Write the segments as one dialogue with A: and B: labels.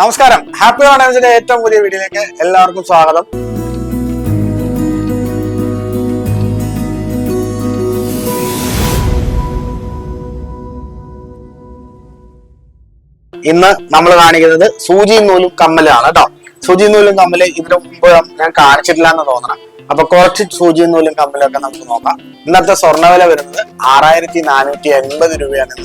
A: നമസ്കാരം. ഹാപ്പി ഓണേഴ്സിന്റെ ഏറ്റവും പുതിയ വീഡിയോയിലേക്ക് എല്ലാവർക്കും സ്വാഗതം. ഇന്ന് നമ്മൾ കാണിക്കുന്നത് സൂചിയും നൂലും കമ്മലാണ് കേട്ടോ സൂചിയും നൂലും കമ്മൽ ഇതിനു മുമ്പ് ഞാൻ കാണിച്ചിട്ടില്ല എന്ന് തോന്നണം. അപ്പൊ കുറച്ച് സൂചിയും നൂലും കമ്മലൊക്കെ നമുക്ക് നോക്കാം. ഇന്നത്തെ സ്വർണവില വരുന്നത് ആറായിരത്തി നാനൂറ്റി എൺപത് രൂപയാണ്.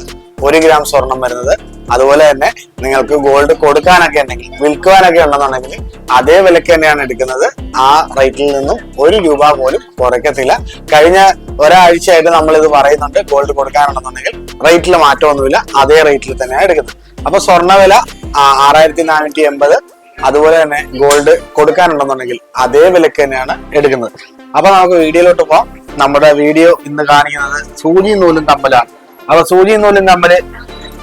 A: ഒരു ഗ്രാം സ്വർണം വരുന്നത്. അതുപോലെ തന്നെ നിങ്ങൾക്ക് ഗോൾഡ് കൊടുക്കാനൊക്കെ ഉണ്ടെങ്കിൽ വിൽക്കുവാനൊക്കെ ഉണ്ടെന്നുണ്ടെങ്കിൽ അതേ വിലക്ക് തന്നെയാണ് എടുക്കുന്നത്. ആ റേറ്റിൽ നിന്നും ഒരു രൂപ പോലും കുറയ്ക്കത്തില്ല. കഴിഞ്ഞ ഒരാഴ്ചയായിട്ട് നമ്മൾ ഇത് പറയുന്നുണ്ട് ഗോൾഡ് കൊടുക്കാനുണ്ടെന്നുണ്ടെങ്കിൽ റേറ്റിൽ മാറ്റമൊന്നുമില്ല അതേ റേറ്റിൽ തന്നെയാണ് എടുക്കുന്നത്. അപ്പൊ സ്വർണവില ആറായിരത്തി നാനൂറ്റി എൺപത് അതുപോലെ തന്നെ ഗോൾഡ് കൊടുക്കാനുണ്ടെന്നുണ്ടെങ്കിൽ അതേ വിലക്ക് തന്നെയാണ് എടുക്കുന്നത്. അപ്പൊ നമുക്ക് വീഡിയോയിലോട്ട് പോവാം. നമ്മുടെ വീഡിയോ ഇന്ന് കാണിക്കുന്നത് സൂചി നൂലും കമ്മലാണ് അപ്പൊ സൂചി നൂലും കമ്മൽ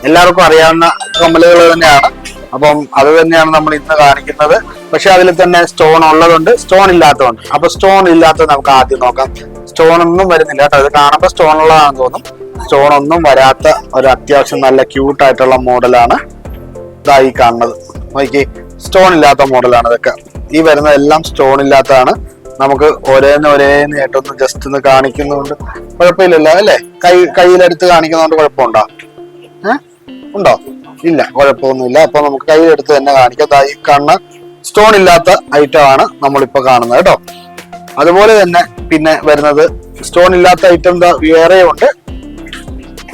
A: എല്ലാവർക്കും അറിയാവുന്ന കമ്മലുകൾ തന്നെയാണ്. അപ്പം അത് തന്നെയാണ് നമ്മൾ ഇന്ന് കാണിക്കുന്നത്. പക്ഷെ അതിൽ തന്നെ സ്റ്റോൺ ഉള്ളതുണ്ട്. സ്റ്റോൺ ഇല്ലാത്തതുണ്ട്. അപ്പൊ സ്റ്റോൺ ഇല്ലാത്തത് നമുക്ക് ആദ്യം നോക്കാം. സ്റ്റോൺ ഒന്നും വരുന്നില്ല കേട്ടോ. ഇത് കാണുമ്പോൾ സ്റ്റോൺ ഉള്ളതാണെന്ന് തോന്നും. സ്റ്റോൺ ഒന്നും വരാത്ത ഒരു അത്യാവശ്യം നല്ല ക്യൂട്ട് ആയിട്ടുള്ള മോഡലാണ് ഇതായി കാണുന്നത്. നോക്കി സ്റ്റോൺ ഇല്ലാത്ത മോഡലാണ് ഇതൊക്കെ. ഈ വരുന്നതെല്ലാം സ്റ്റോൺ ഇല്ലാത്തതാണ്. നമുക്ക് ഒരേന്ന് ഒരേന്ന് ആയിട്ടൊന്ന് ജസ്റ്റ് ഒന്ന് കാണിക്കുന്നുണ്ട് കുഴപ്പമില്ലല്ലോ അല്ലേ? കൈ കയ്യിലെടുത്ത് കാണിക്കുന്നതുകൊണ്ട് കുഴപ്പമുണ്ടോ? ഉണ്ടോ? ഇല്ല കുഴപ്പമൊന്നുമില്ല. അപ്പൊ നമുക്ക് കയ്യിലെടുത്ത് തന്നെ കാണിക്കാം. ഈ കാണുന്ന സ്റ്റോൺ ഇല്ലാത്ത ഐറ്റം ആണ് നമ്മളിപ്പോ കാണുന്നത് കേട്ടോ. അതുപോലെ തന്നെ പിന്നെ വരുന്നത് സ്റ്റോൺ ഇല്ലാത്ത ഐറ്റം ദാ വേറെയുണ്ട്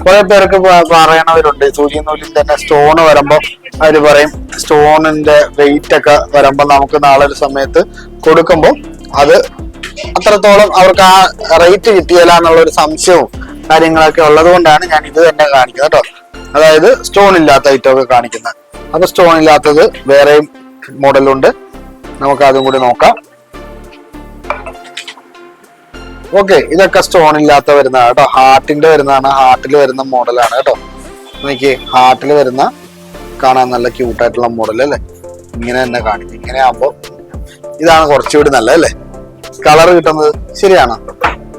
A: കുറെ പേർക്ക് പറയണവരുണ്ട്. സൂചി നൂലിൽ തന്നെ സ്റ്റോൺ വരുമ്പോ അവർ പറയും സ്റ്റോണിന്റെ വെയിറ്റ് ഒക്കെ വരുമ്പോ നമുക്ക് നാളെ ഒരു സമയത്ത് കൊടുക്കുമ്പോൾ അത് അത്രത്തോളം അവർക്ക് ആ റേറ്റ് കിട്ടിയല്ല എന്നുള്ള ഒരു സംശയവും കാര്യങ്ങളൊക്കെ ഉള്ളത് കൊണ്ടാണ് ഞാൻ ഇത് തന്നെ കാണിക്കുന്നത് കേട്ടോ. അതായത് സ്റ്റോൺ ഇല്ലാത്ത ഐറ്റം ഒക്കെ കാണിക്കുന്നത് അപ്പൊ സ്റ്റോൺ ഇല്ലാത്തത് വേറെയും മോഡലുണ്ട് നമുക്ക് അതും കൂടി നോക്കാം. ഓക്കെ ഇതൊക്കെ സ്റ്റോൺ ഇല്ലാത്ത വരുന്നതാണ് കേട്ടോ. ഹാർട്ടിന്റെ വരുന്നതാണ്. ഹാർട്ടിൽ വരുന്ന മോഡലാണ് കേട്ടോ. നോക്കി ഹാർട്ടിൽ വരുന്ന കാണാൻ നല്ല ക്യൂട്ടായിട്ടുള്ള മോഡൽ അല്ലേ? ഇങ്ങനെ തന്നെ കാണിക്കും ഇങ്ങനെ ആകുമ്പോ ഇതാണ് കുറച്ചുകൂടി നല്ല അല്ലേ? കളർ കിട്ടുന്നത് ശരിയാണ്.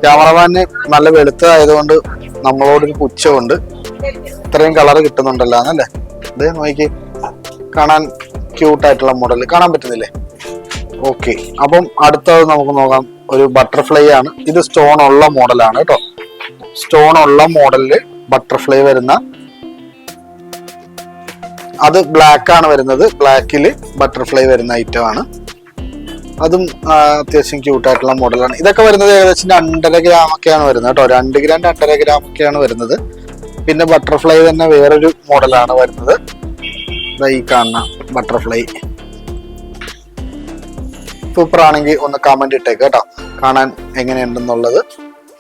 A: ക്യാമറമാന് നല്ല വെളുത്തതായതുകൊണ്ട് നമ്മളോടൊരു പുച്ഛമുണ്ട്. ഇത്രയും കളർ കിട്ടുന്നുണ്ടല്ലോ എന്നല്ലേ ഇത് നോക്കി. കാണാൻ ക്യൂട്ടായിട്ടുള്ള മോഡൽ കാണാൻ പറ്റുന്നില്ലേ? ഓക്കെ അപ്പം അടുത്തത് നമുക്ക് നോക്കാം. ഒരു ബട്ടർഫ്ലൈ ആണ്. ഇത് സ്റ്റോൺ ഉള്ള മോഡലാണ് കേട്ടോ. സ്റ്റോൺ ഉള്ള മോഡലിൽ ബട്ടർഫ്ലൈ വരുന്ന അത് ബ്ലാക്ക് ആണ് വരുന്നത്. ബ്ലാക്കിൽ ബട്ടർഫ്ലൈ വരുന്ന ഐറ്റം ആണ്. അതും അത്യാവശ്യം ക്യൂട്ടായിട്ടുള്ള മോഡലാണ് ഇതൊക്കെ വരുന്നത് ഏകദേശം രണ്ടര ഗ്രാം ഒക്കെയാണ് വരുന്നത് കേട്ടോ. രണ്ട് ഗ്രാം രണ്ടര ഗ്രാം ഒക്കെയാണ് വരുന്നത്. പിന്നെ ബട്ടർഫ്ലൈ തന്നെ വേറൊരു മോഡലാണ് വരുന്നത്. ഈ കാണുന്ന ബട്ടർഫ്ലൈ സൂപ്പർ ആണെങ്കിൽ ഒന്ന് കമന്റ് ഇട്ടേക്ക് കേട്ടോ. കാണാൻ എങ്ങനെയുണ്ടെന്നുള്ളത്.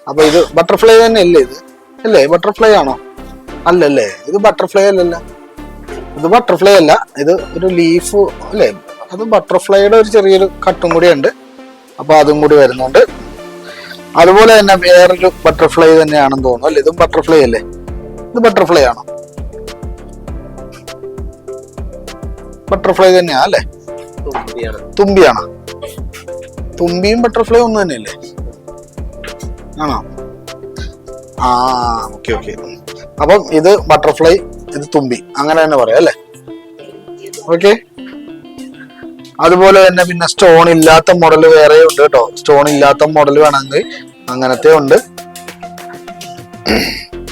A: അപ്പൊ ഇത് ബട്ടർഫ്ലൈ തന്നെ അല്ലേ ഇത്? അല്ലേ? ബട്ടർഫ്ലൈ ആണോ? അല്ലല്ലേ? ഇത് ബട്ടർഫ്ലൈ അല്ലല്ലോ. ഇത് ബട്ടർഫ്ലൈ അല്ല. ഇത് ഒരു ലീഫ് അല്ലേ? അത് ബട്ടർഫ്ലൈയുടെ ഒരു ചെറിയൊരു കട്ടും കൂടി ഉണ്ട്. അപ്പൊ അതും കൂടി വരുന്നുണ്ട്. അതുപോലെ തന്നെ വേറൊരു ബട്ടർഫ്ലൈ തന്നെയാണെന്ന് തോന്നുന്നു. അല്ലേ? ഇതും ബട്ടർഫ്ലൈ അല്ലേ? ഇത് ബട്ടർഫ്ലൈ ആണോ? ബട്ടർഫ്ലൈ തന്നെയാ അല്ലേ? തുമ്പിയാണ്. തുമ്പിയും ബട്ടർഫ്ലൈ ഒന്ന് തന്നെയല്ലേ? ആണോ? ആ ഓക്കെ ഓക്കെ അപ്പം ഇത് ബട്ടർഫ്ലൈ ഇത് തുമ്പി. അങ്ങനെ തന്നെ പറയാം അല്ലേ? ഓക്കെ അതുപോലെ തന്നെ പിന്നെ സ്റ്റോൺ ഇല്ലാത്ത മോഡൽ വേറെ ഉണ്ട് കേട്ടോ. സ്റ്റോൺ ഇല്ലാത്ത മോഡൽ വേണമെങ്കിൽ അങ്ങനത്തെ ഉണ്ട്.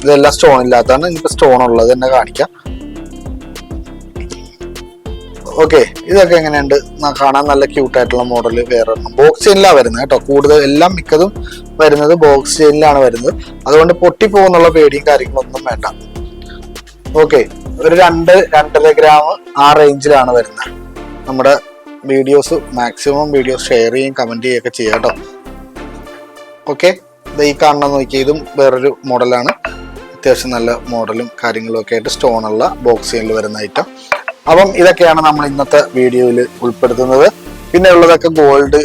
A: ഇതെല്ലാം സ്റ്റോൺ ഇല്ലാത്തതാണ് ഇനിയിപ്പോ സ്റ്റോൺ ഉള്ളത് തന്നെ കാണിക്കാം. ഓക്കെ ഇതൊക്കെ എങ്ങനെയുണ്ട്? കാണാൻ നല്ല ക്യൂട്ടായിട്ടുള്ള മോഡൽ വേറെ ബോക്സ് ചെയിനിലാണ് വരുന്നത് കേട്ടോ. കൂടുതൽ എല്ലാം മിക്കതും വരുന്നത് ബോക്സ് ചെയിനിലാണ് വരുന്നത്. അതുകൊണ്ട് പൊട്ടിപ്പോകുന്നുള്ള പേടിയും കാര്യങ്ങളൊന്നും വേണ്ട. ഓക്കെ ഒരു രണ്ട് രണ്ടര ഗ്രാം ആ റേഞ്ചിലാണ് വരുന്നത്. നമ്മുടെ വീഡിയോസ് മാക്സിമം വീഡിയോസ് ഷെയർ ചെയ്യും കമന്റ് ചെയ്യുകയൊക്കെ ചെയ്യാം കേട്ടോ. ഓക്കെ ഈ കാണണം നോക്കിയതും വേറൊരു മോഡലാണ് അത്യാവശ്യം നല്ല മോഡലും കാര്യങ്ങളും ഒക്കെ ആയിട്ട് സ്റ്റോൺ ഉള്ള ബോക്സ് ചെയിനിൽ വരുന്ന ഐറ്റം അപ്പം ഇതൊക്കെയാണ് നമ്മൾ ഇന്നത്തെ വീഡിയോയിൽ ഉൾപ്പെടുത്തുന്നത്. പിന്നെ ഉള്ളതൊക്കെ ഗോൾഡ്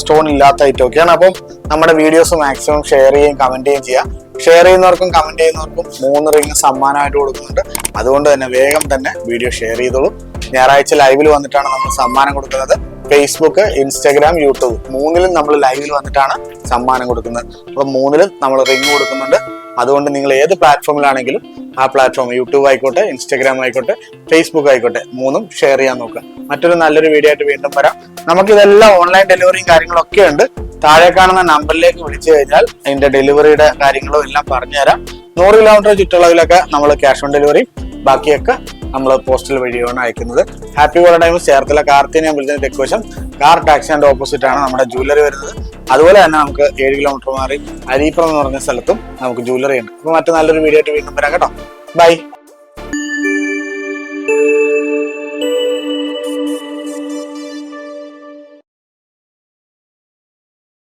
A: സ്റ്റോൺ ഇല്ലാത്ത ഐറ്റം ഒക്കെയാണ്. അപ്പം നമ്മുടെ വീഡിയോസ് മാക്സിമം ഷെയർ ചെയ്യുകയും കമന്റ് ചെയ്യുകയും ചെയ്യാം. ഷെയർ ചെയ്യുന്നവർക്കും കമന്റ് ചെയ്യുന്നവർക്കും മൂന്ന് റിങ് സമ്മാനമായിട്ട് കൊടുക്കുന്നുണ്ട്. അതുകൊണ്ട് തന്നെ വേഗം തന്നെ വീഡിയോ ഷെയർ ചെയ്തോളൂ. ഞായറാഴ്ച ലൈവിൽ വന്നിട്ടാണ് നമ്മൾ സമ്മാനം കൊടുക്കുന്നത്. ഫേസ്ബുക്ക് ഇൻസ്റ്റാഗ്രാം യൂട്യൂബ് മൂന്നിലും നമ്മൾ ലൈവിൽ വന്നിട്ടാണ് സമ്മാനം കൊടുക്കുന്നത്. അപ്പം മൂന്നിലും നമ്മൾ റിങ് കൊടുക്കുന്നുണ്ട്. അതുകൊണ്ട് നിങ്ങൾ ഏത് പ്ലാറ്റ്ഫോമിലാണെങ്കിലും ആ പ്ലാറ്റ്ഫോം യൂട്യൂബ് ആയിക്കോട്ടെ ഇൻസ്റ്റാഗ്രാം ആയിക്കോട്ടെ ഫേസ്ബുക്ക് ആയിക്കോട്ടെ മൂന്നും ഷെയർ ചെയ്യാൻ നോക്കുക. മറ്റൊരു നല്ലൊരു വീഡിയോ ആയിട്ട് വീണ്ടും വരാം. നമുക്കിതെല്ലാം ഓൺലൈൻ ഡെലിവറിയും കാര്യങ്ങളൊക്കെ ഉണ്ട്. താഴെ കാണുന്ന നമ്പറിലേക്ക് വിളിച്ചു കഴിഞ്ഞാൽ അതിന്റെ ഡെലിവറിയുടെ കാര്യങ്ങളും എല്ലാം പറഞ്ഞുതരാം. നൂറ് കിലോമീറ്റർ ചുറ്റളവിലൊക്കെ നമ്മൾ ക്യാഷ് ഓൺ ഡെലിവറി ബാക്കിയൊക്കെ നമ്മൾ പോസ്റ്റൽ വഴിയാണ് അയക്കുന്നത്. ഹാപ്പി വേൾഡ് ടൈം ചേർത്തല കാർത്തിനെ വിളിച്ചതിന്റെ തെക്കുവശം. കാർ ടാക്സിന്റെ ഓപ്പോസിറ്റ് ആണ് നമ്മുടെ ജ്വല്ലറി വരുന്നത്. അതുപോലെ തന്നെ നമുക്ക് ഏഴ് കിലോമീറ്റർ മാറി അരീപ്പുറം എന്ന് പറഞ്ഞ സ്ഥലത്തും നമുക്ക് ജ്വല്ലറി ഉണ്ട്. അപ്പൊ മറ്റു നല്ലൊരു വീഡിയോ ആയിട്ട് വീണ്ടും വരാം കേട്ടോ. ബൈ